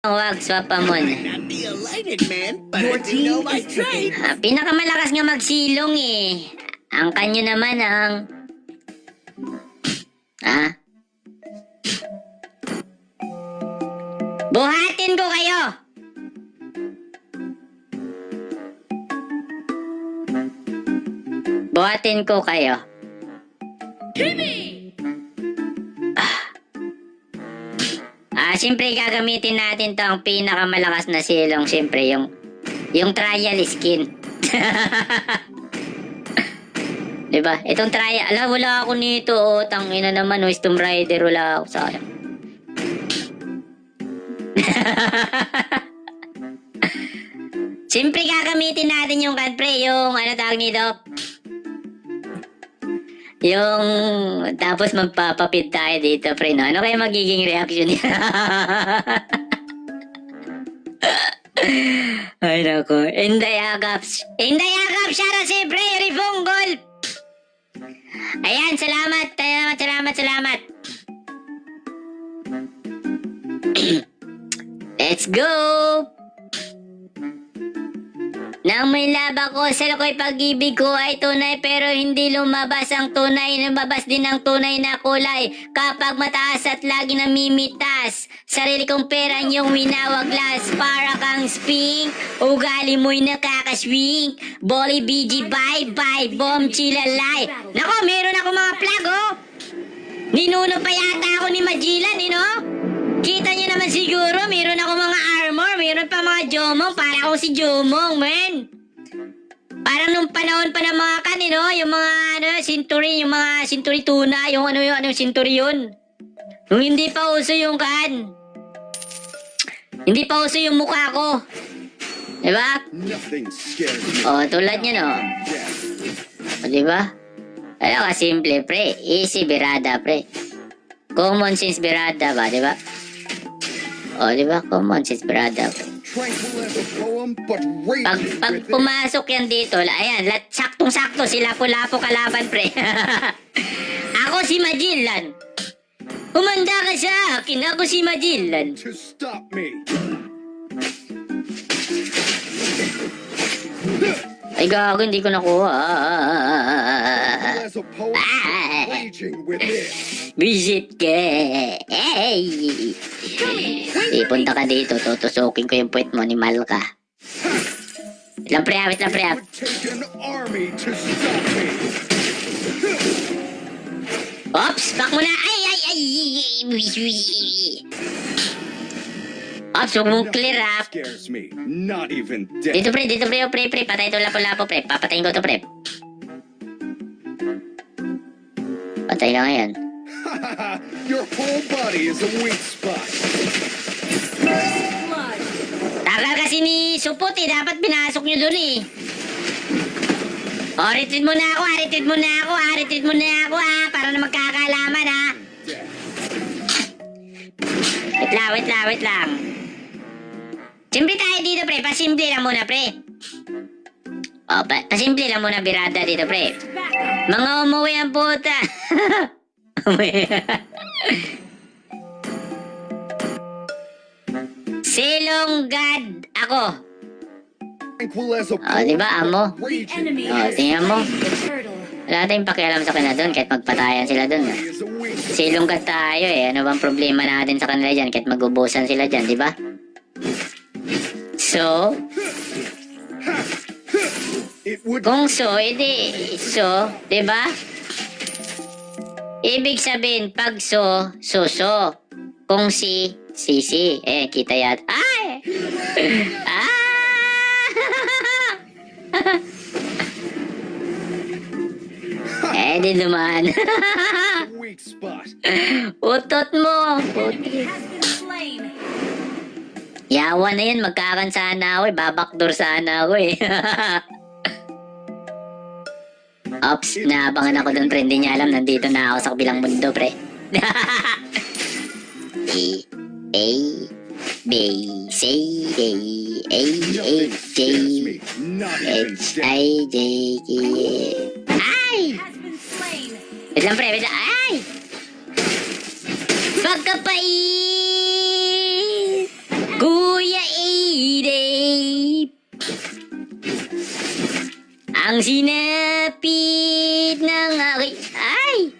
Huwag, swapamon. Not be a lighted man, but I do know my trade. Ah, pinakamalakas nga magsilong eh. Ang kanyo naman ang... Ha? Buhatin ko kayo! Buhatin ko kayo. Ah, siyempre gagamitin natin to ang pinakamalakas na silong, siyempre yung yung trial skin. 'Di ba? Itong trial, ala wala ako nito, oh, tangina naman, oh, Tomb Raider wala ako sayang. Siyempre gagamitin natin yung kan pre, yung ano tawag nito? Yung tapos magpapapit tayo dito pre, no? Ano kaya magiging reaction niya? Ay nako, Inday Agaps. Inday Agaps, Shara siyempre, Rifonggol! Ayan, salamat, salamat, salamat, salamat. Let's go! Nang may laba ko sa lakoy pag-ibig ko ay tunay pero hindi lumabas ang tunay. Lumabas din ang tunay na kulay. Kapag mataas at lagi namimitas sarili kong pera yung winawaglas para kang spink ugali mo'y nakakaswing Bolly BG bye bye bomb chilalay. Nako meron ako mga plug oh. Ninuno pa yata ako ni Magellan Jomong, para ako si Jomong, men. Parang nung panahon pa ng mga kanino, yung mga ano, century, yung mga century tuna, yung ano yung ano century yun. Nung hindi pa uso yung kan. Hindi pa uso yung mukha ko. Diba? O, tulad niya, no? O, diba? Ano ka simple, pre. Easy birada, pre. Common sense birada ba, diba? O, diba? Common sense birada, pre. Pag, pag pumasok yan dito, ayan, lat, saktong-sakto, sila lapo kalaban, pre. ako si Magellan. Humanda ka sa akin, ako si Magellan. To stop me. Ay, gago, hindi ko nakuha. Ah. Visit ka. Hey! Ipunta ka dito, tutusukin ko yung puwet mo ni Malka. Wait lang pre, wait lang pre. Ops, back mo na. Ay, ay, ay. Ops, huwag mong clear death. Dito pre, dito pre, oh, pre, pre. Patay ito lapo-lapo pre. Papatayin ko to pre. Patay na ngayon. Your whole body is a weak spot. Tagal kasi ni Supot eh. Dapat pinasok nyo dun eh. Oh, retreat muna ako ah. Retreat muna ako ah. Retreat muna ako ah. Para na magkakalaman ah. Wait lang, wait lang, wait lang. Simple tayo dito, pre. Pasimple lang muna, pre. O, pa pasimple lang muna, birada dito, pre. Mga umuwi ang puta. Umuwi. Silong God ako. Tranquil as a O, di ba, amo? Raging Enemy Oh, has tingnan mo. slain the turtle. Wala tayong pakialam sa kanila doon, kahit magpatayan sila doon. body is a tayo eh. Ano bang problema natin sa kanila dyan, kahit magubusan sila dyan, di ba? So, It would Kung so, edi so, 'di ba? Ibig sabihin, pag so, suso. Kung si, sisi. Eh, kita yat. Ay! ah! eh, di naman. Utot mo. Puti. Yawa na yan, magkakan sana ako eh. Babakdor sana ako eh. Ops, naabangan ako doon, pre. Hindi niya alam, nandito na ako sa kabilang mundo, pre. A, A, B, C, D, A, H, J, H. I, J, K, Ay! Wait lang, pre. Wait lang. Ay! Pagkapait! Ang sinapit ng aking... Ay!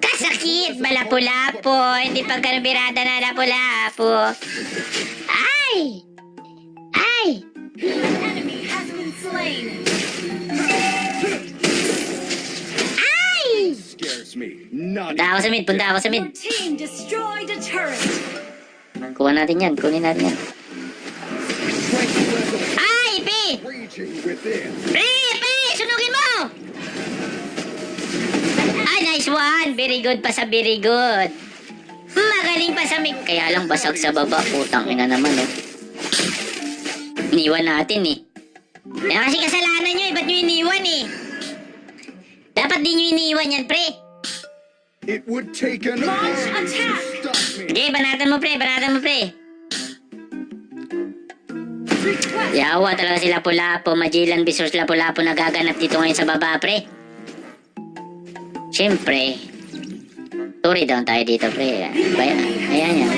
Kasakit! Malapu-lapo! Hindi pagkanabirada na lapu-lapo! Ay! Ay! Ay! Punta ako sa mid, punta ako sa mid. Kuha natin yan, kunin natin yan. Ay, Pi! raging Nice one! Very good pa sa very good. Magaling pa sa mig. Kaya lang basag sa baba. Putang ina naman, oh. Iniwan natin, eh. Eh, kasi kasalanan nyo, eh. Ba't nyo iniwan, eh? Dapat di nyo iniwan yan, pre. It would take an Launch army attack. to stop me. Sige, banatan mo, pre. Banatan mo, pre. Request. Yawa talaga sila Lapu-Lapu, Magellan Visors Lapu-Lapu nagaganap dito ngayon sa baba, pre. Siyempre, turi down tayo dito, pre. Baya, ayan yan.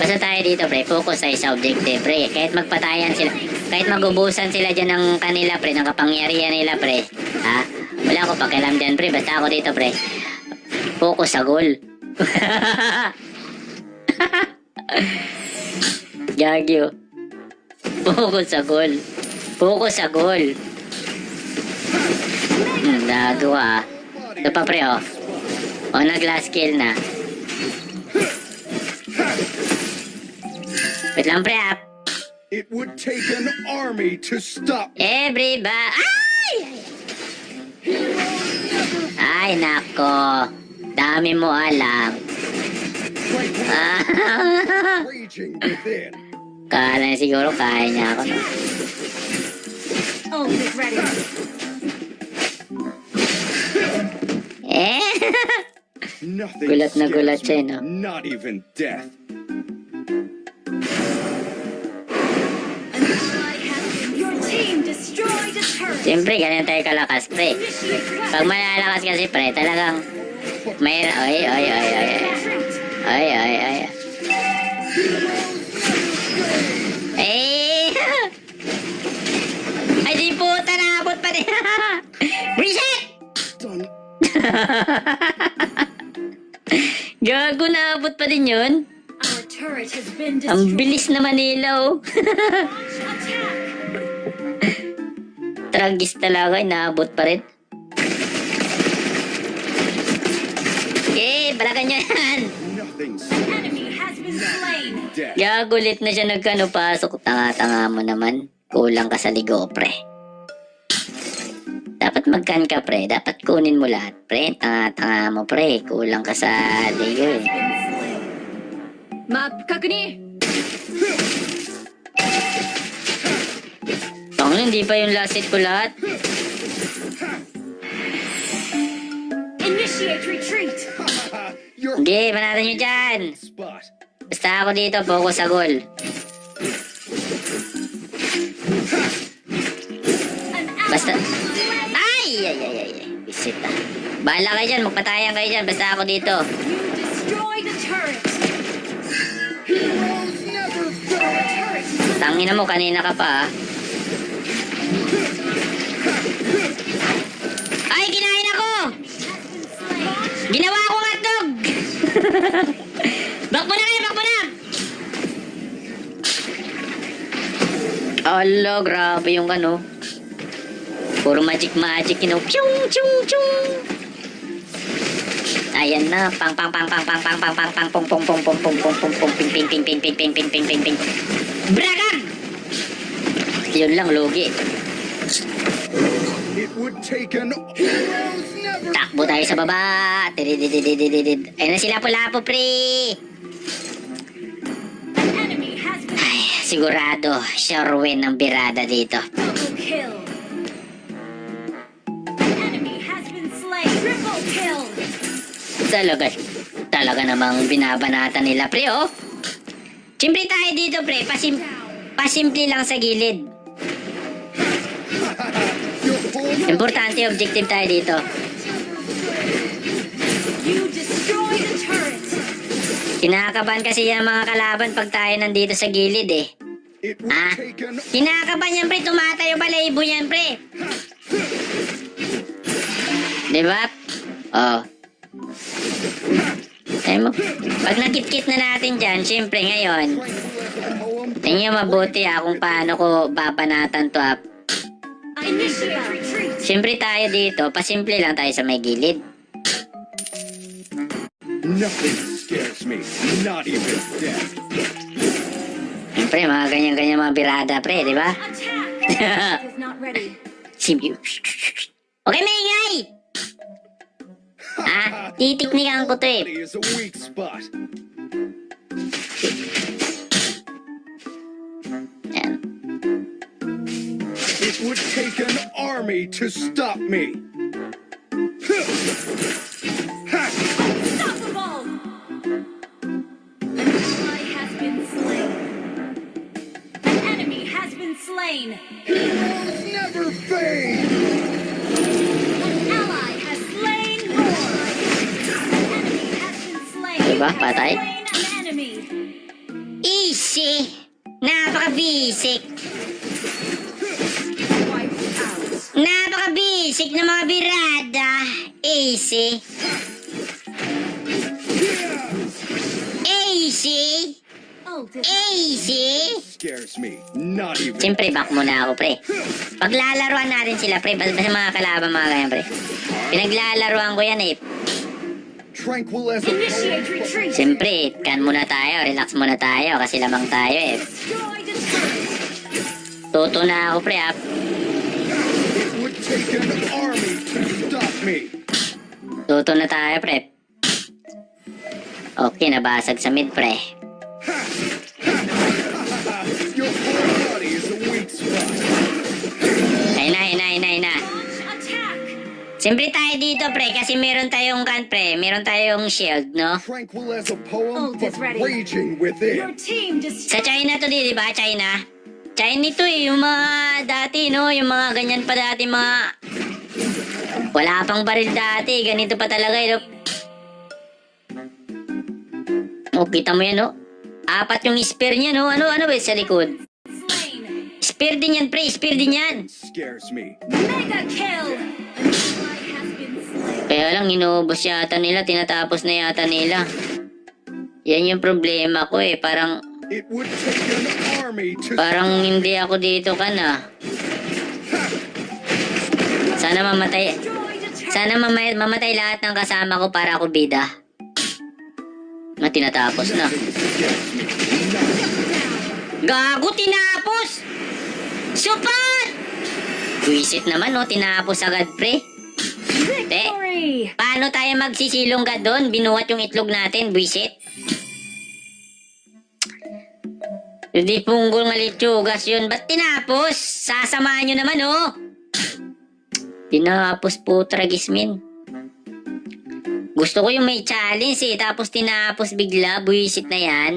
Basta tayo dito, pre. Focus tayo sa objective, pre. Kahit magpatayan sila, kahit magubusan sila dyan ng kanila, pre, ng kapangyarihan nila, pre. Ha? Wala ko pakialam dyan, pre. Basta ako dito, pre. Focus sa goal. Gagyo. Focus sa goal. Focus sa goal. Hmm, nagawa. Ito pa, pre, oh. O, nag-last kill na. Wait lang, pre, ah. It would take an army to stop. Everybody... Ay! Ay, nako. Dami mo alam. Ah, raging within. Kala niya siguro kaya niya ako. No? Ultimate ready. Nothing gulat na gulat siya, no? Not even death. Siyempre, ganun tayo kalakas, pre. Pag malalakas kasi, pre, talagang may... Oy, oy, oy, oy, oy. Oy, oy, oy. Gago, naabot pa din yun. Ang bilis naman nila, oh. Tragis talaga, naabot pa rin. Eh, balakan nyo yan. Gagulit na siya nagkano pasok. Tanga-tanga mo naman. Kulang ka sa ligo, pre. Dapat magkan ka, pre. Dapat kunin mo lahat, pre. Tanga-tanga mo, pre. Kulang ka sa ligo, eh. Map 確認 Tang, hindi pa yung last hit ko lahat. Initiate retreat. Hindi, banatan nyo dyan. Basta ako dito, focus sa goal. Basta... Ay! Ay, ay, ay. Visit ah. Bahala kayo dyan, magpatayan kayo dyan. Basta ako dito. You destroyed a turret. Heroes never fail. Turret Tangina mo, kanina ka pa ah. Ay, kinain ako! Ginawa akong hotdog! bakbo na kayo, bakbo na! Ala, grabe yung ano. Puro magic magic, you know. Pyung, pyung, pyung. Ayan na, pang pang pang pang pang pang pang pang pang pong pong pong pong pong pong pong pong ping ping ping ping ping ping ping ping ping ping Bragam! Yun lang, logi. It would take an heroes never Takbo tayo sa baba. Ayun na sila pre. Enemy has been Ay, sigurado, sure win ang birada dito. double kill. Talaga, talaga namang binabanatan nila, pre, oh. Siyempre tayo dito, pre, pasim pasimple lang sa gilid. Importante, objective tayo dito. Kinakabahan kasi yan mga kalaban pag tayo nandito sa gilid, eh. Would Ah. take an Kinakabahan yan, pre, tumatayo balayibo yan, pre. Di ba? Oh. Ay mo, pag nakit-kit na natin dyan, syempre ngayon, tingnan mabuti ah kung paano ko babanatan to ah. Initiate retreat. Siyempre tayo dito, pasimple lang tayo sa may gilid. Nothing scares me, not even death. Siyempre, mga ganyan-ganyan mga birada, pre, di ba? Attack. not ready. Okay, maingay! Titiknikan ko to eh. A weak spot. Yan. It would take an army to stop me. Unstoppable. An ally has been slain. An enemy has been slain. Heroes never fade. Have patay? Easy! Napaka-basic! Napaka-basic ng mga birada! Easy! Easy! Easy! Siyempre, back muna ako, pre. Paglalaruan natin sila, pre, basta mga kalaban, mga ganyan, pre. Pinaglalaruan ko yan, eh. Tranquil as a Initiate retreat. Siyempre, kan muna tayo, relax muna tayo, kasi lamang tayo, eh. Toto na ako, pre, ah. Toto na tayo, pre. Okay, nabasag sa mid, pre. Siyempre tayo dito, pre, kasi meron tayong kan, pre. Meron tayong shield, no? Tranquil as a poem, but raging within. Sa China to, di, di ba? China. China ito eh, yung mga dati, no? Yung mga ganyan pa dati, mga... Wala pang baril dati, ganito pa talaga, eh, no? Oh, kita mo yan, no? Apat yung spear niya, no? Ano, ano ba sa likod? Spear din yan, pre. Spear din yan. Scares me. Mega kill. Kaya lang, inuubos yata nila. Tinatapos na yata nila. Yan yung problema ko eh. Parang, to parang hindi ako dito ka na. Sana mamatay. Sana mamay, mamatay lahat ng kasama ko para ako bida. Na tinatapos na. Gago, tinapos! Super! Buisit naman, no? Tinapos agad, pre. Victory. Paano tayo magsisilong ka doon? Binuhat yung itlog natin, buisit. Hindi punggol nga litsugas yun. Ba't tinapos? Sasamahan nyo naman, oh! Tinapos po, tragismin. Gusto ko yung may challenge eh, tapos tinapos bigla, buisit na yan.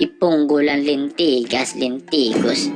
Ipunggol ang lintigas, lintigos.